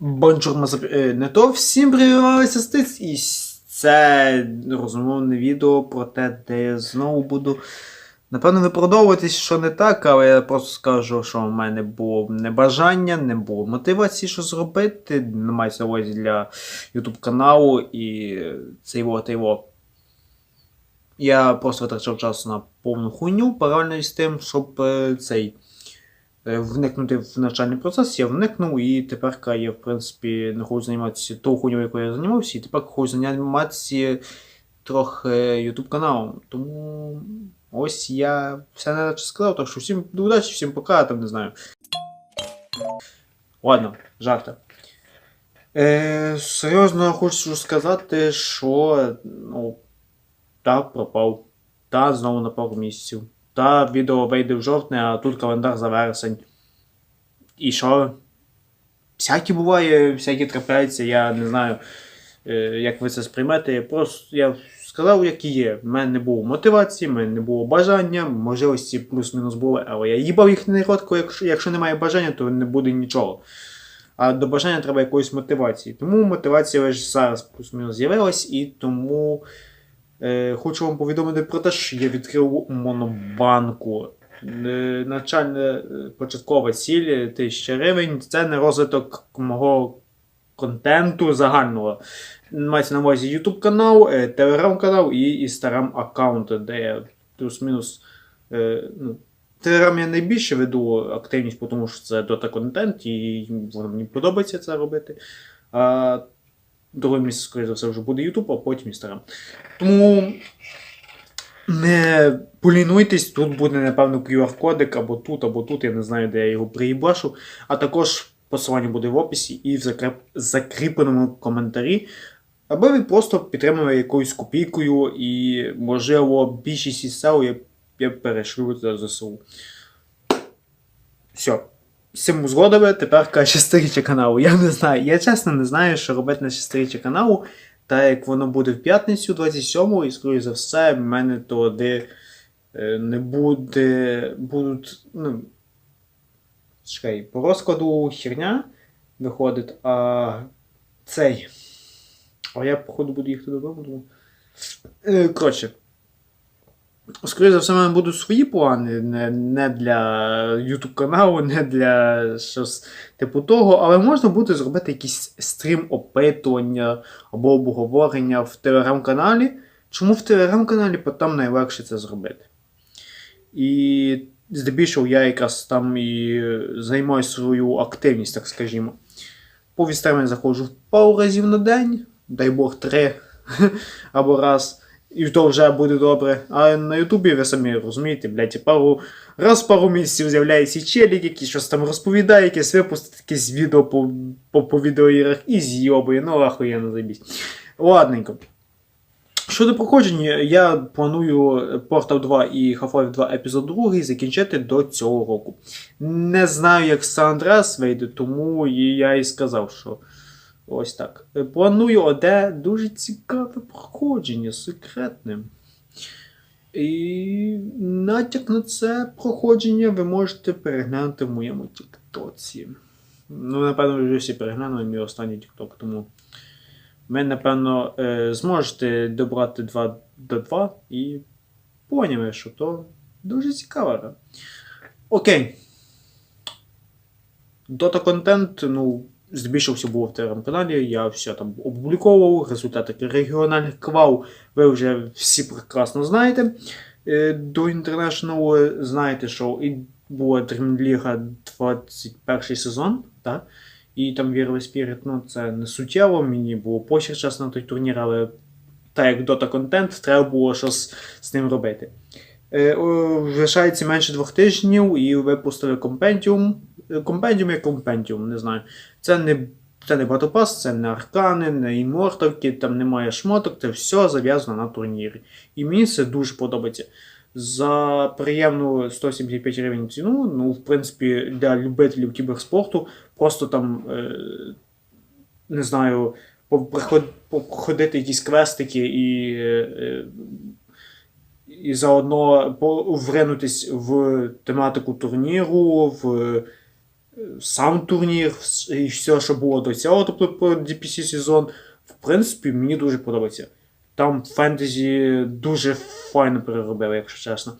Бонжур Мазап... е, Не то всім прививалися стиць, і це розмовне відео про те, де я знову буду. Напевно, виправдовуватись, що не так, але я просто скажу, що в мене було небажання, не було мотивації, що зробити. Не мається увазі для YouTube каналу і це його та його. Я просто витрачав час на повну хуйню, паралельно з тим, щоб е, цей вникнути в навчальний процес, я вникнув, і тепер я, в принципі, не хочу займатися тою хуйню, якою я займався, і тепер хочу займатися трохи YouTube каналом. Тому ось я все не сказав, так що всім до удачі, всім пока, там не знаю. Ладно, жарти. Е, серйозно хочу сказати, що ну, та пропав. Та знову на пару місяців. Та відео вийде в жовтне, а тут календар за вересень. І що? Всякі буває, всякі трапляється, я не знаю, е, як ви це сприймете. Просто я сказав, як і є. У мене не було мотивації, в мене не було бажання, можливості плюс-мінус були, але я їбав їх коротко, якщо, якщо немає бажання, то не буде нічого. А до бажання треба якоїсь мотивації. Тому мотивація лише зараз плюс-мінус з'явилась, і тому хочу вам повідомити про те, що я відкрив монобанку. Е, Начальна е, початкова ціль 1000 гривень. Це не розвиток мого контенту загального. Мається на увазі YouTube канал, е, Telegram канал і Instagram аккаунт, де я плюс-мінус. е, Ну, Telegram я найбільше веду активність, тому що це дота контент, і воно мені подобається це робити. А друге місце, скоріше за все, вже буде YouTube, а потім Instagram. Тому не полінуйтесь, тут буде, напевно, QR-кодик або тут, або тут, я не знаю, де я його приїбашу. А також посилання буде в описі і в закреп... закріпленому коментарі. Аби ви просто підтримали якоюсь копійкою і, можливо, більшість із сел я, я перешлю за ЗСУ. Все. З цим узгодили, тепер каже шестеріччя каналу. Я не знаю. Я чесно не знаю, що робити на шестеріччя каналу. Та як воно буде в п'ятницю 27-го, і, скоріше за все, в мене туди е, не буде. будуть. ну, Чекай, по розкладу херня виходить, а цей. А я, походу, буду їхати додому. Е, Коротше. Скоріше за все, в мене будуть свої плани, не, не для YouTube каналу, не для щось типу того, але можна буде зробити якийсь стрім опитування або обговорення в телеграм-каналі. Чому в телеграм-каналі? Бо там найлегше це зробити. І здебільшого я якраз там і займаю свою активність, так скажімо. По відстримі заходжу пару разів на день, дай Бог три або раз. І то вже буде добре. А на Ютубі ви самі розумієте, блядь, пару раз в пару місяців з'являється челік, який щось там розповідає, якесь випустить якесь відео по, по, по відеоіграх і зйобує, ну ахуєнно забісь. Ладненько. Щодо проходження, я планую Portal 2 і Half-Life 2 епізод 2 закінчити до цього року. Не знаю, як San Andreas вийде, тому я і сказав, що ось так. Планую одне дуже цікаве проходження секретне. І натяк на це проходження ви можете переглянути в моєму Тіктоці. Ну, напевно, ви вже всі переглянули мій останній Тікток, тому ви, напевно, е, зможете добрати 2 до 2 і поняли, що то дуже цікаво. Окей. Дота контент, ну, здебільшого все було в телеграм-каналі, я все там опубліковував, результати регіональних квал ви вже всі прекрасно знаєте. Е, До International знаєте, що і була Dream 21 сезон, так? І там вірили Spirit, ну це не суттєво, мені було похер час на той турнір, але так як Dota контент, треба було щось з ним робити. Е, Лишається менше двох тижнів і випустили компендіум. Е, Компендіум як компендіум, не знаю. Це не, це не Pass, це не аркани, не імморталки, там немає шмоток, це все зав'язано на турнірі. І мені це дуже подобається. За приємну 175 гривень ціну, ну, в принципі, для любителів кіберспорту, просто там, е, не знаю, походити якісь квестики і. І заодно вринутись в тематику турніру, в е, сам турнір, і все, що було до цього, тобто по DPC сезон, в принципі, мені дуже подобається. Там фентезі дуже файно переробили, якщо чесно.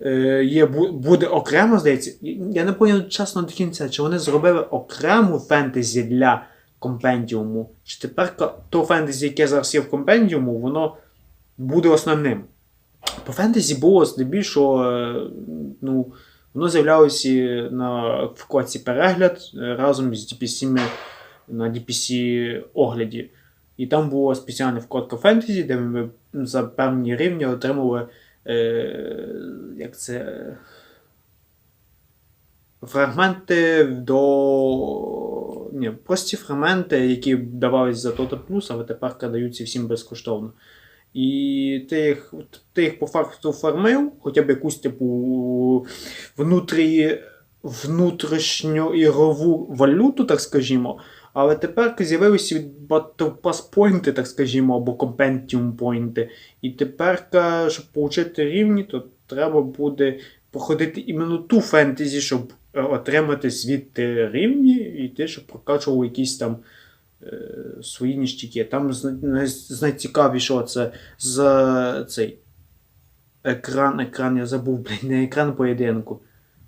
Е, є, буде окремо, здається. Я не пам'ятаю чесно до кінця, чи вони зробили окрему фентезі для компендіуму, чи тепер то фентезі, яке зараз є в компендіуму, воно буде основним. По фентезі було здебільшого, е, ну, воно з'являлося на вкладці перегляд разом з DPC на DPC огляді. І там була спеціальна вкладка фентезі, де ми за певні рівні отримали е, як це, фрагменти до. Ні, прості фрагменти, які давались за Total Plus, але тепер даються всім безкоштовно. І ти їх, ти їх по факту фармив, хоча б якусь типу внутрі, внутрішньоігрову валюту, так скажімо. Але тепер з'явилися Pass поінти, так скажімо, або Compendium поінти. І тепер, щоб отримати рівні, то треба буде проходити іменно ту фентезі, щоб е, отримати звідти рівні, і ти, щоб прокачував якісь там свої ніштяки. Там з, най- з найцікавішого це з цей екран, екран, я забув, не екран поєдинку.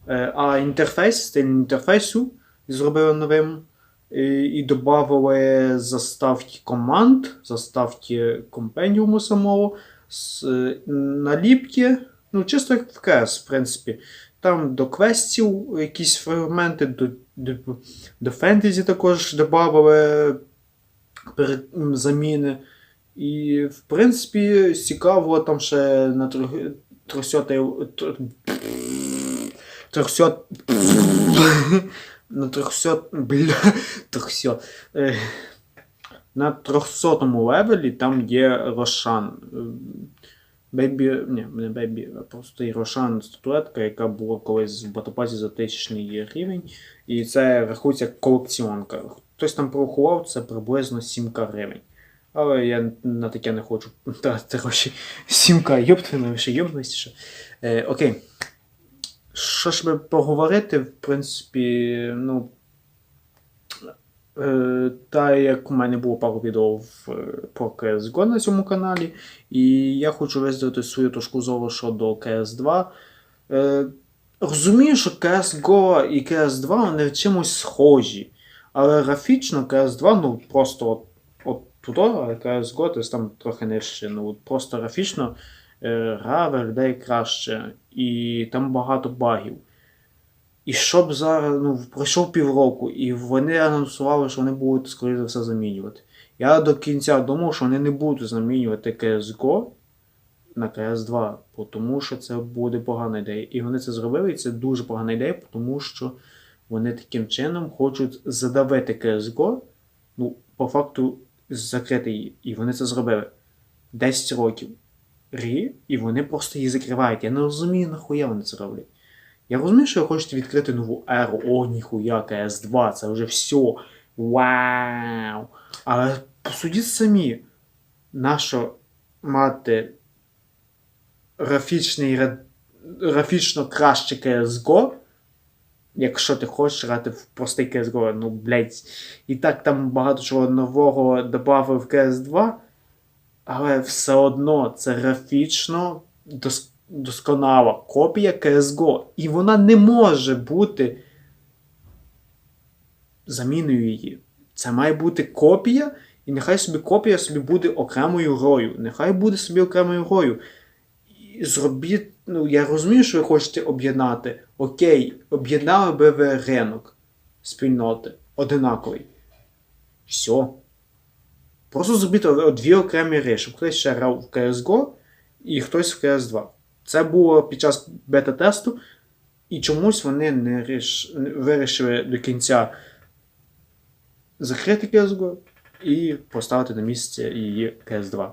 Е, а інтерфейс, стиль інтерфейсу зробили новим. І, і додали заставки команд, заставки компендіуму самого, е, наліпки, ну, чисто як в КС, в принципі. Там до квестів якісь фрагменти, до, до, до фентезі також м, заміни. І, в принципі, цікаво там ще на трьох- трьохсотий. тр- Трьохсот. На 300. Бля. 300. На 300 левелі там є Рошан. Бейбі. Ні, не Бейбі, а просто і Рошан статуетка, яка була колись в батопазі за тисячний рівень. І це рахується як колекціонка. Хтось там порахував, це приблизно 7 гривень. Але я на таке не хочу тратити гроші. 7к, йоптвина, ще йобнусь. Е, окей. Що ж би поговорити, в принципі, ну. Е, та як у мене було пару відео про CSGO на цьому каналі, і я хочу виставити свою точку зору щодо CS2. Е, розумію, що CSGO і CS2 вони в чимось схожі, але графічно CS2 ну просто от, от туди, а CSGO десь там трохи нижче. Ну, просто графічно е, гра виглядає краще, і там багато багів. І щоб зараз, ну, пройшов півроку, і вони анонсували, що вони будуть, скоріше за все, замінювати. Я до кінця думав, що вони не будуть замінювати CSGO на CS2, тому що це буде погана ідея. І вони це зробили, і це дуже погана ідея, тому що вони таким чином хочуть задавити CSGO, ну, по факту закрити її. І вони це зробили 10 років грі, і вони просто її закривають. Я не розумію, нахуя вони це роблять. Я розумію, що ви хочете відкрити нову еру. О, ніхуя, КС2, це вже все. Вау! Але посудіть самі, нащо мати графічний, графічно краще CSGO, якщо ти хочеш грати в простий CSGO, ну, блядь, і так там багато чого нового додав в CS2, але все одно це графічно дос- досконала копія CSGO. І вона не може бути заміною її. Це має бути копія, і нехай собі копія собі буде окремою грою. Нехай буде собі окремою грою. Зробіть, ну я розумію, що ви хочете об'єднати. Окей, об'єднали би ви ринок спільноти одинаковий. Все. Просто зробіть дві окремі щоб хтось ще грав в CSGO і хтось в CS2. Це було під час бета-тесту, і чомусь вони не ріш... вирішили до кінця закрити CSGO і поставити на місце її CS2.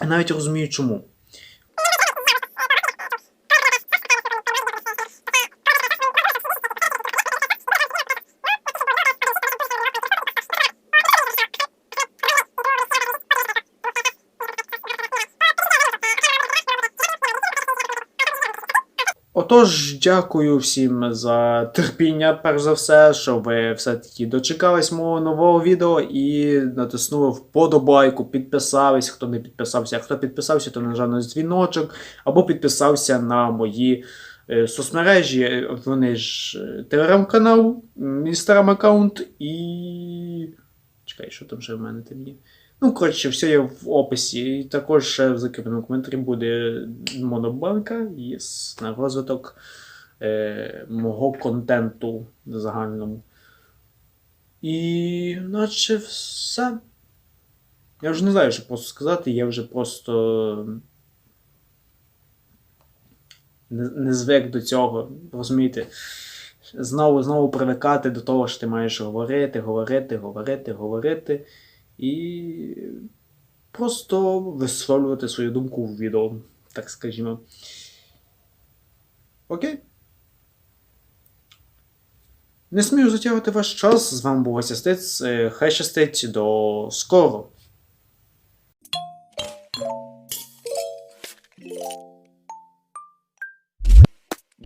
Я навіть розумію чому. Отож, дякую всім за терпіння, перш за все, що ви все-таки дочекались мого нового відео і натиснули вподобайку, підписались, хто не підписався. Хто підписався, то нажав на дзвіночок, або підписався на мої е, соцмережі. Вони ж е, телеграм-канал, інстаграм аккаунт і. Чекай, що там ще в мене там є? Ну, коротше, все є в описі. І також в закріпленому коментарі буде монобанка єс, на розвиток е, мого контенту загальному. І наче все. Я вже не знаю, що просто сказати, я вже просто не, не звик до цього, розумієте? Знову знову привикати до того, що ти маєш говорити, говорити, говорити, говорити. І просто висловлювати свою думку в відео, так скажімо. Окей. Не смію затягувати ваш час. З вами був Гостястець. Е, Хай щастить до скоро.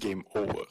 Game over.